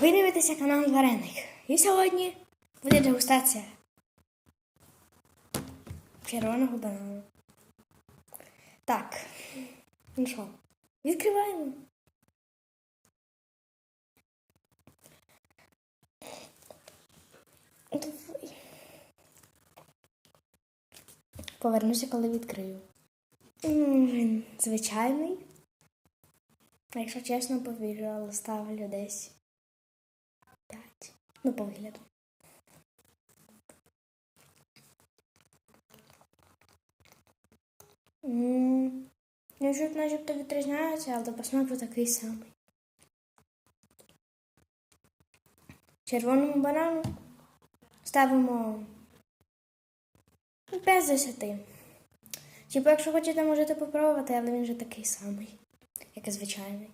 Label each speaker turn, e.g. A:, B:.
A: Ви дивитеся канал Вареник. І сьогодні буде дегустація червоного банану. Так, ну що, відкриваємо. Повернуся, коли відкрию. Він звичайний. Якщо чесно, повірю, але ставлю десь 5. Ну, по вигляду. Ну, начебто відрізняється, але по смаку такий самий. Червоному банану ставимо 5 з 10. Типу, якщо хочете, можете попробувати, але він же такий самий, як і звичайний.